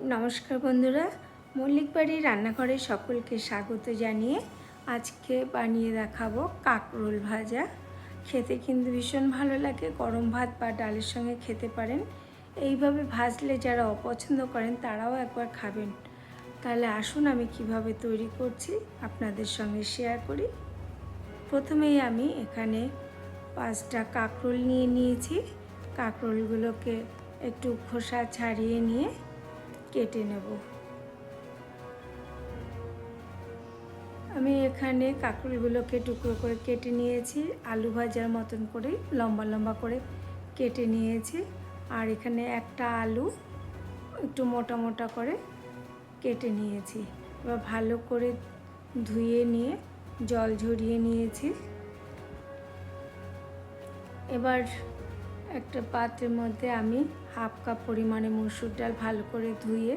নমস্কার বন্ধুরা মল্লিক বাড়ির রান্নাঘরে সকলকে স্বাগত জানিয়ে আজকে বানিয়ে দেখাবো কাকরোল ভাজা। খেতে কিন্তু ভীষণ ভালো লাগে, গরম ভাত বা ডালের সঙ্গে খেতে পারেন। এইভাবে ভাজলে যারা অপছন্দ করেন তারাও একবার খাবেন। তাহলে আসুন আমি কীভাবে তৈরি করছি আপনাদের সঙ্গে শেয়ার করি। প্রথমেই আমি এখানে পাঁচটা কাঁকরোল নিয়ে নিয়েছি। কাঁকরোলগুলোকে একটু খোসা ছাড়িয়ে নিয়ে কেটে নেব। আমি এখানে কাঁকরোলগুলোকে টুকরো করে কেটে নিয়েছি, আলু ভাজার মতন করে লম্বা লম্বা করে কেটে নিয়েছি। আর এখানে একটা আলু একটু মোটা মোটা করে কেটে নিয়েছি। এবার ভালো করে ধুয়ে নিয়ে জল ঝরিয়ে নিয়েছি। এবার একটা পাত্রের মধ্যে আমি হাফ কাপ পরিমাণে মসুর ডাল ভালো করে ধুয়ে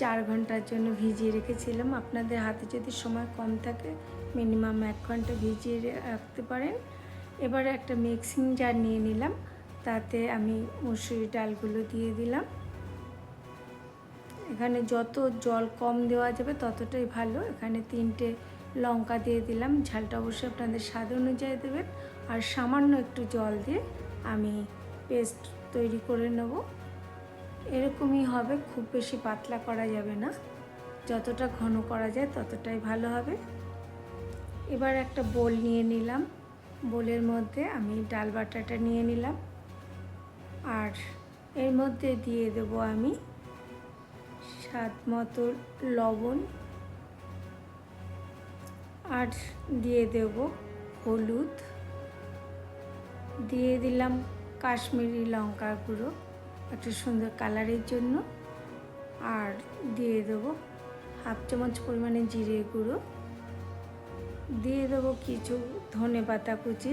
চার ঘণ্টার জন্য ভিজিয়ে রেখেছিলাম। আপনাদের হাতে যদি সময় কম থাকে মিনিমাম এক ঘণ্টা ভিজিয়ে রাখতে পারেন। এবার একটা মিক্সিং জার নিয়ে নিলাম, তাতে আমি মুসুরি ডালগুলো দিয়ে দিলাম। এখানে যত জল কম দেওয়া যাবে ততটাই ভালো। এখানে তিনটে লঙ্কা দিয়ে দিলাম, ঝালটা অবশ্যই আপনাদের স্বাদ অনুযায়ী দেবেন। আর সামান্য একটু জল দিয়ে আমি পেস্ট তৈরি করে নেব। এরকমই হবে, খুব বেশি পাতলা করা যাবে না। যতটা ঘন করা যায় ততটাই ভালো হবে। এবার একটা বোল নিয়ে নিলাম। বোলের মধ্যে আমি ডাল বাটাটা নিয়ে নিলাম। আর এর মধ্যে দিয়ে দেব আমি স্বাদ মতো লবণ। আর দিয়ে দেব হলুদ। দিয়ে দিলাম কাশ্মীরি লঙ্কার গুঁড়ো, একটা সুন্দর কালারের জন্য। আর দিয়ে দেবো হাফ চামচ পরিমাণে জিরে গুঁড়ো। দিয়ে দেবো কিছু ধনে পাতা কুচি।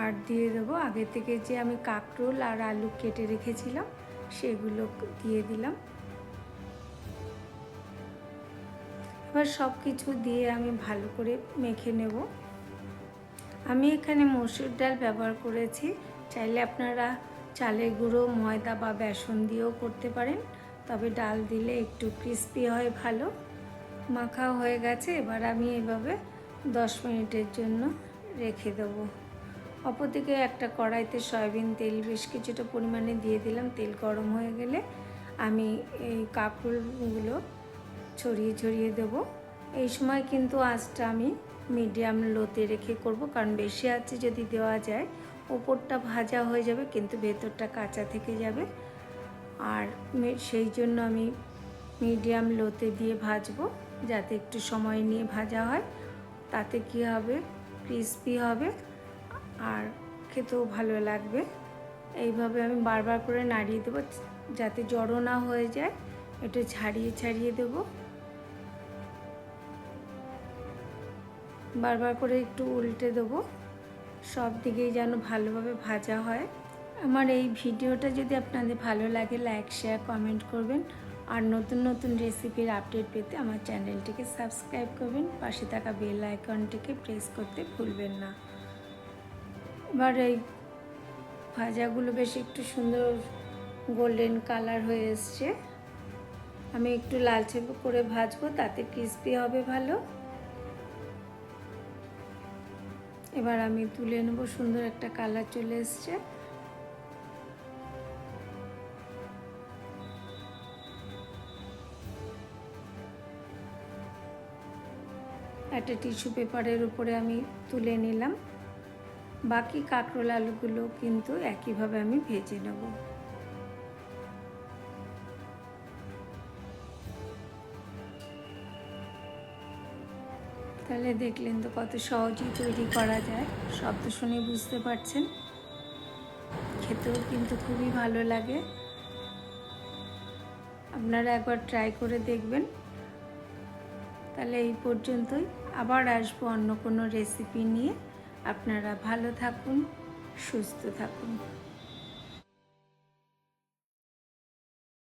আর দিয়ে দেবো আগে থেকে যে আমি কাঁকরোল আর আলু কেটে রেখেছিলাম, সেগুলো দিয়ে দিলাম। এবার সব কিছু দিয়ে আমি ভালো করে মেখে নেব। আমি এখানে মসুর ডাল ব্যবহার করেছি। চাইলে আপনারা চালের গুঁড়ো, ময়দা বা বেসন দিয়েও করতে পারেন। তবে ডাল দিলে একটু ক্রিস্পি হয় ভালো। মাখা হয়ে গেছে, এবার আমি এভাবে দশ মিনিটের জন্য রেখে দেবো। অপরদিকে একটা কড়াইতে সয়াবিন তেল বেশ কিছুটা পরিমাণে দিয়ে দিলাম। তেল গরম হয়ে গেলে আমি এই কাঁকরোলগুলো ছড়িয়ে ছড়িয়ে দেব। এই সময় কিন্তু আঁচটা আমি মিডিয়াম লোতে রেখে করব, কারণ বেশি আছে যদি দেওয়া যায় ওপরটা ভাজা হয়ে যাবে, কিন্তু ভেতরটা কাঁচা থেকে যাবে। আর সেই জন্য আমি মিডিয়াম লোতে দিয়ে ভাজবো, যাতে একটু সময় নিয়ে ভাজা হয়। তাতে কি হবে? ক্রিস্পি হবে, আর খেতেও ভালো লাগবে। এইভাবে আমি বারবার করে নাড়িয়ে দেবো, যাতে জড়ো না হয়ে যায়। একটু ছাড়িয়ে ছাড়িয়ে দেবো। বারবার করে একটু উল্টে দেবো। সব দিকেই যেন ভালোভাবে ভাজা হয়। আমার এই ভিডিওটা যদি আপনাদের ভালো লাগে লাইক শেয়ার কমেন্ট করবেন। আর নতুন নতুন রেসিপির আপডেট পেতে আমার চ্যানেলটিকে সাবস্ক্রাইব করবেন। পাশে থাকা বেল আইকনটিকে প্রেস করতে ভুলবেন না। এবার এই ভাজাগুলো বেশ একটু সুন্দর গোল্ডেন কালার হয়ে এসছে। আমি একটু লালচে করে ভাজবো, তাতে ক্রিস্পি হবে ভালো। এবার আমি তুলে নেব, সুন্দর একটা কালার চলে এসছে। একটা টিস্যু পেপারের উপরে আমি তুলে নিলাম। বাকি কাঁকরোল আলুগুলো কিন্তু একইভাবে আমি ভেজে নেব। তাহলে দেখলেন তো কত সহজেই তৈরি করা যায়। শব্দ শুনে বুঝতে পারছেন। খেতেও কিন্তু খুবই ভালো লাগে। আপনারা একবার ট্রাই করে দেখবেন। তাহলে এই পর্যন্তই। আবার আসব অন্য কোনো রেসিপি নিয়ে। আপনারা ভালো থাকুন, সুস্থ থাকুন।